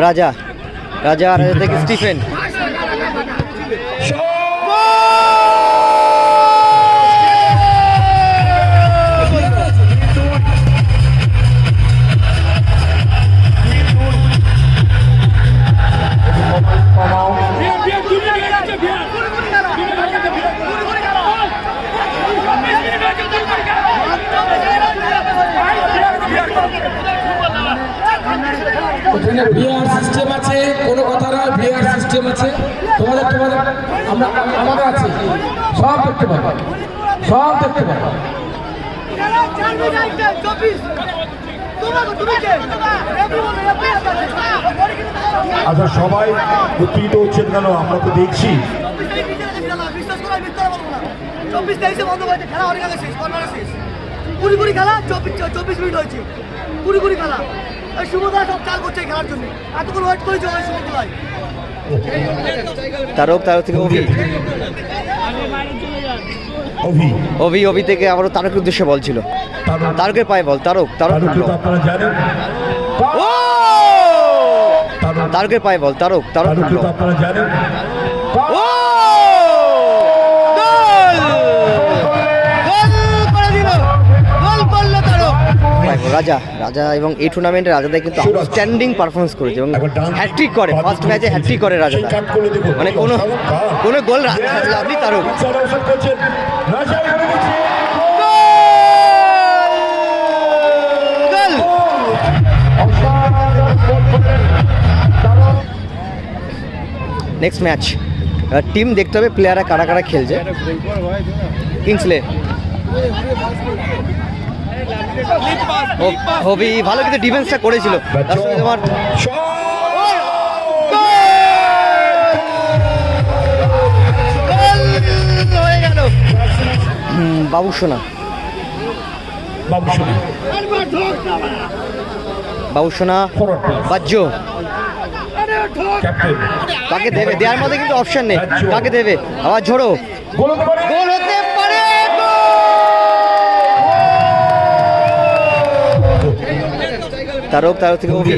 রাজা রাজা আর রাজা ওখানে ভিআর সিস্টেম আছে কোনো কথা নয় ভিআর সিস্টেম আছে। তোমাদের তোমাদের আমরা আমাদের আছে। সব দেখতে পাবো। সব দেখতে পাবো। আচ্ছা সবাই উত্তেজিত হচ্ছেন কেন? আমরা তো দেখছি। চব্বিশ তেইশে বন্ধ করেছে খেলা অনেক আগে শেষ কর্নারে শেষ। কুড়ি কুড়ি খেলা চব্বিশ চব্বিশ মিনিট হয়েছে। কুড়ি খেলা। সব চাল করছে খেলার জন্য। এতক্ষণ ওয়েট করেছে ওই তারক তারক থেকে অভি। অভি। অভি অভি থেকে আবারও তারকের উদ্দেশ্যে বল ছিল। তারক। তারকের পায়ে বল তারক তারক তারকের পায়ে বল তারক তারক তারক তো আপনারা জানেন। ও! গোল! গোল করে দিল। গোল করল তারক। রাজা। রাজা এবং এই টুর্নামেন্টে রাজাদা কিন্তু আউটস্ট্যান্ডিং পারফরমেন্স করেছে এবং হ্যাট্রিক করে ফার্স্ট ম্যাচে হ্যাট্রিক করে দেখুন মানে কোনো কোনো গোল দিচ্ছে গোল নেক্সট ম্যাচ টিম দেখতে হবে প্লেয়াররা কারা কারা খেলছে। কিংসলে হবি ভালো কিন্তু ডিফেন্সটা করেছিল। তার সঙ্গে তোমার বাবু সোনা। বাবু সোনা। বাজ্য। কাকে দেবে? দেওয়ার মধ্যে কিন্তু অপশন নেই। কাকে দেবে? আবার ঝোড়ো। গোল হতে তারক তারক থেকে অভি।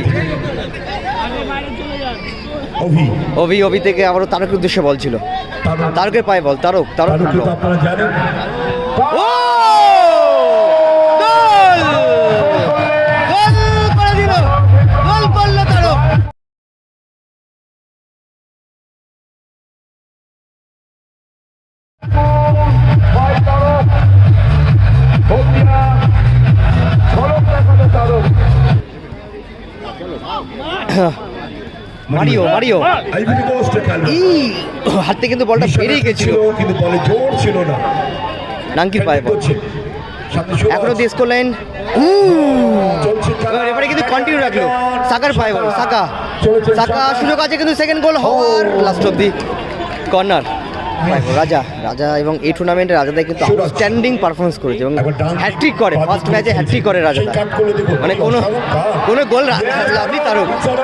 অভি। অভি অভি থেকে আবারও তারকের উদ্দেশ্যে বলছিল তারকের পায়ে বল তারক তারক। তারক আপনারা জানেন। Mario Mario. এই হাতে কিন্তু বলটা বেরিয়ে গেছিল। কিন্তু বলে জোর ছিল না। নাঙ্কির পায়ে বল। সুভাষ। এখনও দিয়ে স্কোর লাইন এবারে কিন্তু কন্টিনিউ রাখল। সাকার পায়ে বল সাকা। সাকা সুযোগ আছে কিন্তু সেকেন্ড গোল হওয়ার। লাস্ট অব্দি কর্নার রাজা রাজা এবং এই টুর্নামেন্টে রাজাদা কিন্তু আউটস্ট্যান্ডিং পারফরমেন্স করেছে এবং হ্যাট্রিক করে ফার্স্ট ম্যাচে হ্যাট্রিক করে দেখুন মানে কোনো কোনো গোল লাভলি তারক। স্যার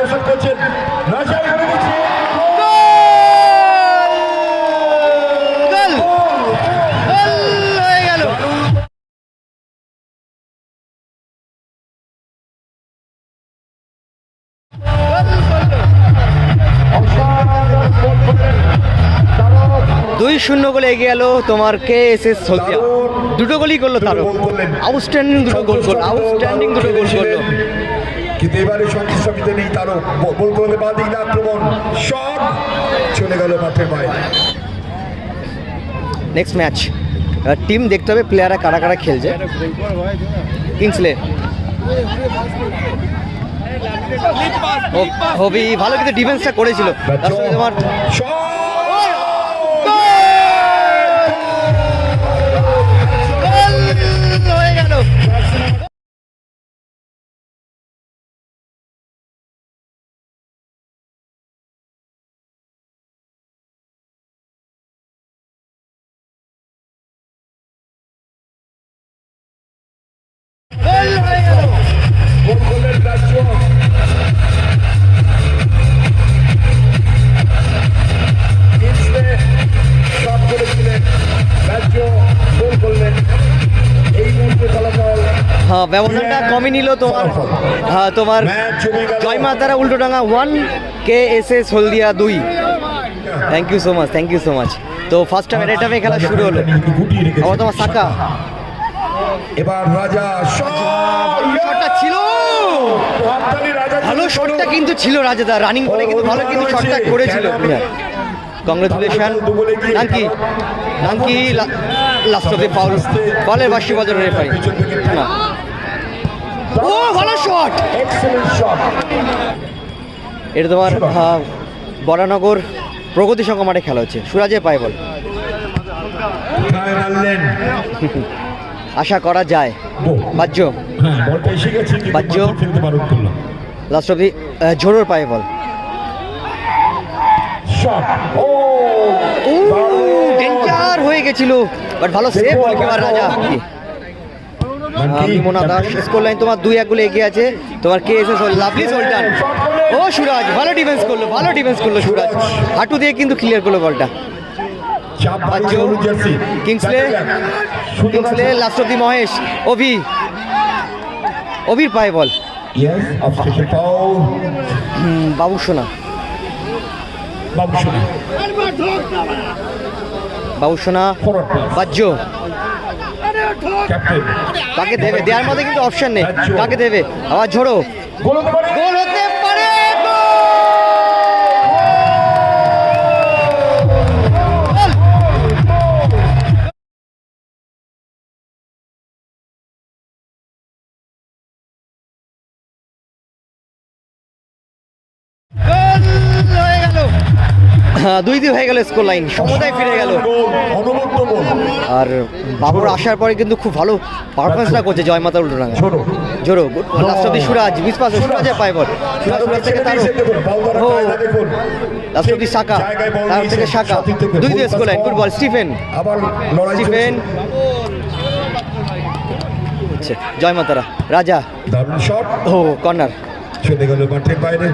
দুই শূন্য গোলে এগিয়ে গেল তোমার কে এস এস হলদিয়া। দুটো গোলই করল তারও আউটস্ট্যান্ডিং দুটো গোল করল। আউটস্ট্যান্ডিং দুটো গোল করল। কিন্তু এবারে সংগীত নেই তারও। বল করলে বাঁ দিকে আক্রমণ। শট! চলে গেল মাঠের বাইরে। নেক্সট ম্যাচ টিম দেখতে হবে প্লেয়াররা কারা কারা খেলছে। কিংসলে হবি ভালো কিন্তু ডিফেন্সটা করেছিল। তার তোমার আহ, ব্যবধানটা কমই নিল তোমার। হ্যাঁ তোমার ম্যাচ জমে গেল। Joy Matara Ultadanga one K S S Haldia দুই। Thank you so much thank you so much তো ফার্স্ট টাইম এটা টাইমে খেলা শুরু হলো। কিন্তু আবার তোমার সাকা। এবার রাজা শটটা ছিল ভালো শটটা কিন্তু ছিল রাজাদা রানিং বলে কিন্তু ভালো কিন্তু শটটা করেছিল কংগ্রেচুলেশন নাঙ্কি নাঙ্কি লাস্ট অফ দ্য ফাউল বলের বাসি বাজার রেফারি না ও ভালো শট এটা তোমার বরানগর প্রগতি সংঘ মাঠে খেলা হচ্ছে সুরাজের পায় বল আশা করা যায়। বাহ্য। হ্যাঁ বাহ্য। লাস্ট অফ দি ঝোড়োর পায়ে বল। ডেঞ্জার হয়ে গেছিল। বাট ভালো সেভ বল এবার রাজা। বিমনা দাস স্কোর লাইন তোমার দুই এক গোলে এগিয়ে আছে। তোমার কে এস লাভলি সোল্টান ও সুরাজ ভালো ডিফেন্স করল ভালো ডিফেন্স করল সুরাজ। হাঁটু দিয়ে কিন্তু ক্লিয়ার করল বলটা। Jersey Kingsley Kingsley. Last of the Mahesh Abhi. অভির পায়ে বল। বাবু সোনা বাবু শোনা। বাবু সোনা প্লেস কাকে দেবে? দেওয়ার মধ্যে কিন্তু অপশন নেই। কাকে দেবে? আবার ঝোড়ো। গোল হতে দুই দুই হয়ে গেল স্কোর লাইন সমতায় ফিরে গেল। আর বাবুর আসার পরে কিন্তু খুব ভালো পারফরমেন্সটা করছে জয় মাতা উল্টোডাঙ্গা জোরো লাস্ট অব্দি সুরাজ বিশ পাস সুরাজের পায় বল। সুরাজ সুরাজ থেকে তার ও লাস্ট অব্দি বল তার থেকে থেকে দুই দুই score line good ball Stephen. Stephen. Joy Matara. Raja. ও কর্নার। চলে গেল মাঠের বাইরে।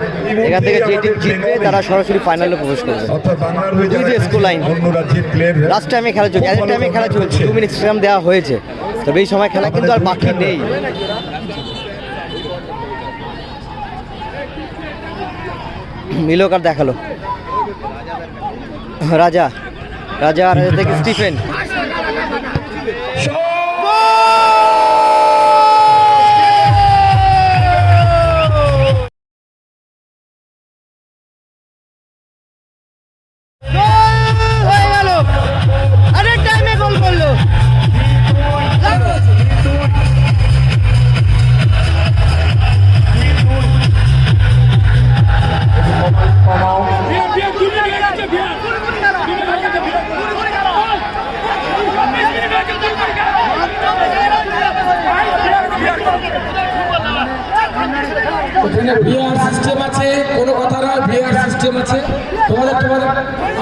এখান থেকে যে টিম জিতবে তারা সরাসরি ফাইনালে প্রবেশ করবে। অর্থাৎ বাংলার হয়ে দুই score line। অন্য রাজ্যের প্লেয়ার লাস্ট টাইমে খেলা চলছে টাইমে খেলা চলছে দু মিনিট স্ট্রাম দেওয়া হয়েছে। তবে এই সময় খেলা কিন্তু আর বাকি নেই। মিলোকার দেখাল। রাজা রাজা আর রাজা থেকে স্টিফেন। ওখানে ভিআর সিস্টেম আছে, কোনো কথা নয় ভিআর সিস্টেম আছে। তোমাদের তোমাদের,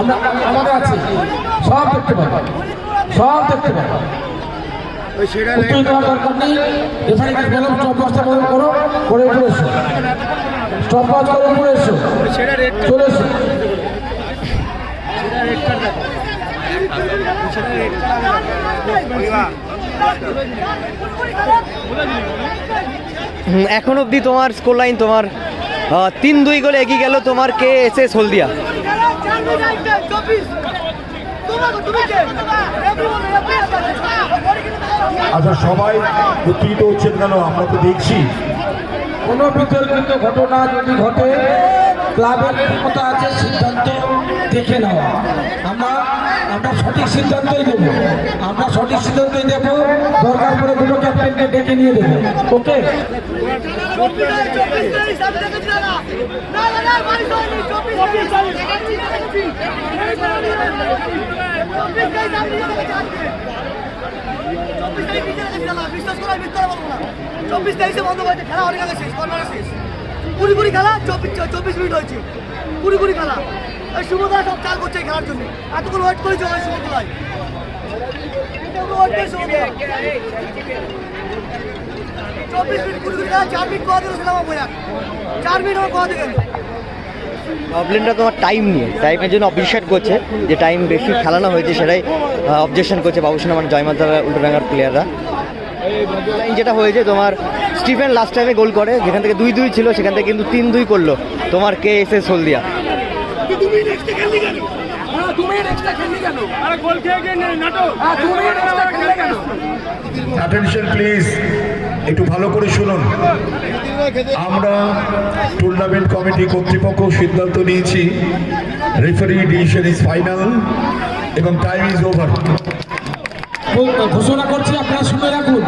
আমরা, আমাদের আছে। সব দেখতে পাবো। সব দেখতে পাবো। উত্তর দেওয়ার দরকার নেই। রেফারিকে করো উপরে এসো। স্টপ করে উপরে এসো। চলে এসো। এখন অবধি তোমার স্কোর লাইন তোমার তিন দুই গোলে এগিয়ে গেল তোমার কে এস এস হলদিয়া। আচ্ছা সবাই উত্তেজিত হচ্ছেন কেন? আমরা তো দেখছি। কোনো বিতর্কিত ঘটনা যদি ঘটে ক্লাবের ক্ষমতা আছে সিদ্ধান্ত দেখে নেওয়া আমরা আমরা সঠিক সিদ্ধান্তই দেবো আমরা সঠিক সিদ্ধান্তই দেবো দরকার পড়ে দুটো ক্যাপ্টেনকে ডেকে নিয়ে দেবো ওকে? চব্বিশ তেইশে বন্ধ করেছে খেলা অনেক আগে শেষ কর্নারে শেষ। কুড়ি খেলা, চব্বিশ চব্বিশ মিনিট হয়েছে। কুড়ি খেলা। সব চাল করছে খেলার জন্য। এতক্ষণ ওয়েট করেছে ওই আমার আমার তোমার টাইম নিয়ে। টাইমের জন্য অবজেকশন করছে যে টাইম বেশি খেলানো হয়েছে সেটাই অবজেকশন করছে বাবুসোনা মানে জয়মাতা উল্টোডাঙ্গার প্লেয়াররা লাইন যেটা হয়েছে, তোমার স্টিফেন লাস্ট টাইমে গোল করে, যেখান থেকে দুই দুই ছিল, সেখান থেকে কিন্তু তিন দুই করল তোমার কে এস এস হলদিয়া। হ্যাঁ, তুমি নেক্সটটা খেললি কেন? আরে গোল খেয়ে গিয়ে নাটক। হ্যাঁ তুমি নেক্সটটা খেললে কেন? অ্যাটেনশন প্লিজ একটু ভালো করে শুনুন। আমরা টুর্নামেন্ট কমিটি কর্তৃপক্ষ সিদ্ধান্ত নিয়েছি রেফারি ডিসিশন ইজ ফাইনাল এবং টাইম ইজ ওভার ঘোষণা করছি আপনারা শুনে রাখুন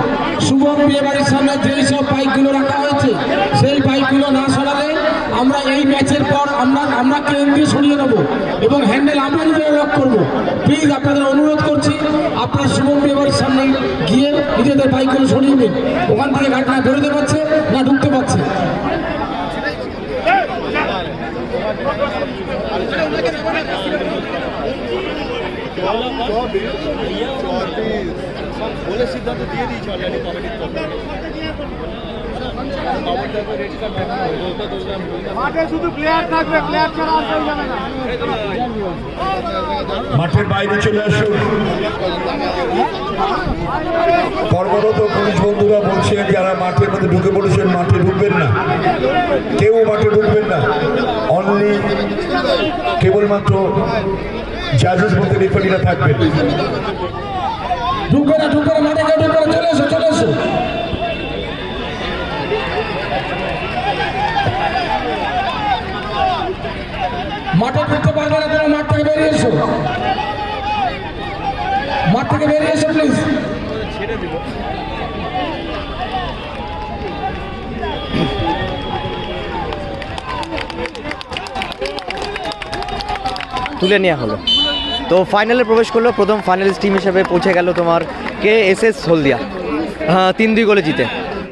শুভম বিয়ে বাড়ির সামনে যেই সব বাইকগুলো রাখা হয়েছে সেই বাইকগুলো না সরালে আমরা এই ম্যাচের পর আমরা আমরা ক্রেন দিয়ে সরিয়ে নেব এবং হ্যান্ডেল আমরা নিজেরা লক করব। প্লিজ আপনাদের অনুরোধ করছি, আপনারা শুভম বিয়ে সামনে গিয়ে নিজেদের বাইকগুলো সরিয়ে নিন। ওখান থেকে গাড়ি না বেরোতে পারছে না ঢুকতে পারছে। মাঠে শুধু প্লেয়ার থাকবে প্লেয়ার ছাড়া আর যাবে না। মাঠের বাইরে চলে আসুন। কর্মরত পুলিশ বন্ধুরা বলছেন যারা মাঠের মধ্যে ঢুকে পড়েছেন মাঠে ঢুকবেন না। কেউ মাঠে ঢুকবেন না। অনলি কেবলমাত্র জাজেস মধ্যে রেফারিরা থাকবেন। ঢুকবে না ঢুকবে না মাঠে ঢুকবে চলে এসো চলে এসো। মাঠে ঢুকতে পারবে না, তোমরা মাঠ থেকে বেরিয়ে এসো। মাঠ থেকে বেরিয়ে এসো প্লিজ তুলে নেওয়া হলো। তো ফাইনালে প্রবেশ করল, প্রথম ফাইনালিস্ট টিম হিসেবে পৌঁছে গেল তোমার কে? এস এস হলদিয়া। হ্যাঁ তিন দুই গোলে জিতে।